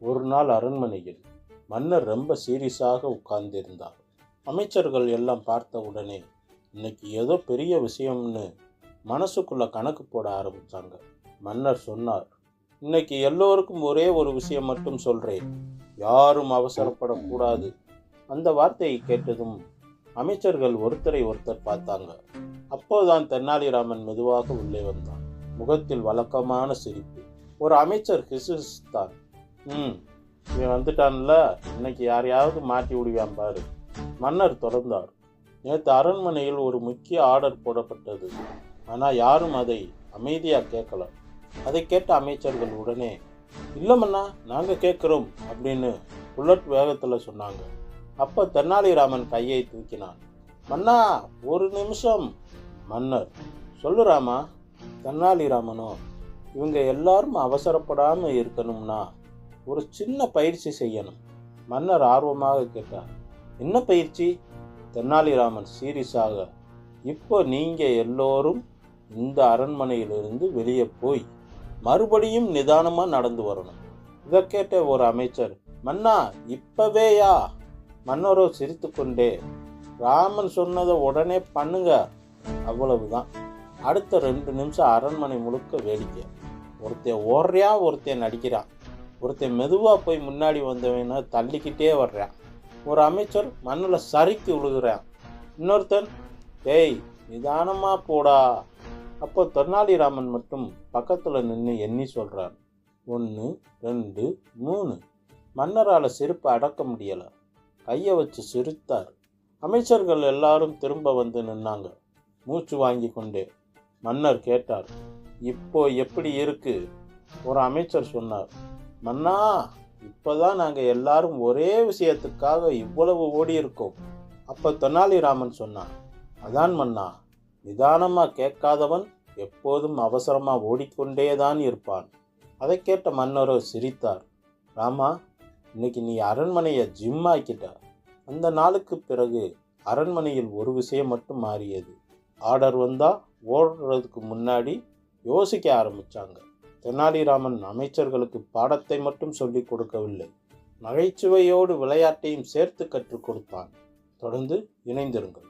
ஒரு நாள் அரண்மனையில் மன்னர் ரொம்ப சீரியஸாக உட்கார்ந்திருந்தார். அமைச்சர்கள் எல்லாம் பார்த்த உடனே இன்னைக்கு ஏதோ பெரிய விஷயம்னு மனசுக்குள்ள கணக்கு போட ஆரம்பித்தாங்க மன்னர் சொன்னார் இன்னைக்கு எல்லோருக்கும் ஒரே ஒரு விஷயம் மட்டும் சொல்கிறேன் யாரும் அவசரப்படக்கூடாது. அந்த வார்த்தையை கேட்டதும் அமைச்சர்கள் ஒருத்தரை ஒருத்தர் பார்த்தாங்க. அப்போதான் தென்னாலிராமன் மெதுவாக உள்ளே வந்தான். முகத்தில் வழக்கமான சிரிப்பு. ஒரு அமைச்சர் கிசுகிசுத்தான் ம். இவன் வந்துட்டான்ல இன்னைக்கு யாரையாவது மாட்டி விடுவான் பாரு. மன்னர் தொடர்ந்தார். நேற்று அரண்மனையில் ஒரு முக்கிய ஆர்டர் போடப்பட்டது. ஆனால் யாரும் அதை அமைதியாக கேட்கல. அதை கேட்ட அமைச்சர்கள் உடனே இல்லைமண்ணா நாங்கள் கேட்குறோம் அப்படின்னு புல்லட் வேகத்தில் சொன்னாங்க. அப்போ தென்னாலிராமன் கையை தூக்கினான். மன்னா ஒரு நிமிஷம். மன்னர் சொல்லுறாமா தென்னாலிராமனோ இவங்க எல்லாரும் அவசரப்படாமல் இருக்கணும்னா ஒரு சின்ன பயிற்சி செய்யணும். மன்னர் ஆர்வமாக கேட்டார். என்ன பயிற்சி? தென்னாலிராமன் சீரியஸாக இப்போ நீங்கள் எல்லோரும் இந்த அரண்மனையிலிருந்து வெளியே போய் மறுபடியும் நிதானமாக நடந்து வரணும். இதை கேட்ட ஒரு அமைச்சர் மன்னா இப்பவேயா மன்னரோ சிரித்துக்கொண்டே ராமன் சொன்னதை உடனே பண்ணுங்க. அவ்வளவுதான். அடுத்த ரெண்டு நிமிஷம் அரண்மனை முழுக்க வேடிக்கை. ஒருத்தன் ஓடுறியா ஒருத்தன் நடிக்கிறான். ஒருத்தன் மெதுவாக போய் முன்னாடி வந்தவனா தள்ளிக்கிட்டே வர்றான். ஒரு அமைச்சர் மண்ணில் சறுக்கி விழுகிறான் இன்னொருத்தன் டேய் நிதானமாக போடா. அப்போ தென்னாலிராமன் மட்டும் பக்கத்தில் நின்று எண்ணி சொல்கிறான் ஒன்று ரெண்டு மூணு. மன்னரால் செருப்பை அடக்க முடியலை. கையை வச்சு சிரித்தார். அமைச்சர்கள் எல்லாரும் திரும்ப வந்து நின்னாங்க. மூச்சு வாங்கி கொண்டே. மன்னர் கேட்டார் இப்போ எப்படி இருக்கு? ஒரு அமைச்சர் சொன்னார் மன்னா இப்போதான் நாங்கள் எல்லாரும் ஒரே விஷயத்துக்காக இவ்வளவு ஓடி இருக்கோம் அப்போ தெனாலிராமன் சொன்னான் அதான் மன்னா நிதானமாக கேட்காதவன் எப்போதும் அவசரமாக ஓடிக்கொண்டே தான் இருப்பான். அதை கேட்ட மன்னரோ சிரித்தார் ராமா இன்னைக்கு நீ அரண்மனையை ஜிம் ஆக்கிட்ட. அந்த நாளுக்கு பிறகு அரண்மனையில் ஒரு விஷயம் மட்டும் மாறியது. ஆர்டர் வந்தால் ஓடுறதுக்கு முன்னாடி யோசிக்க ஆரம்பிச்சாங்க. தெனாலிராமன் அமைச்சர்களுக்கு பாடத்தை மட்டும் சொல்லிக் கொடுக்கவில்லை. நகைச்சுவையோடு விளையாட்டையும் சேர்த்து கற்றுக் கொடுத்தான். தொடர்ந்து இணைந்திருங்கள்.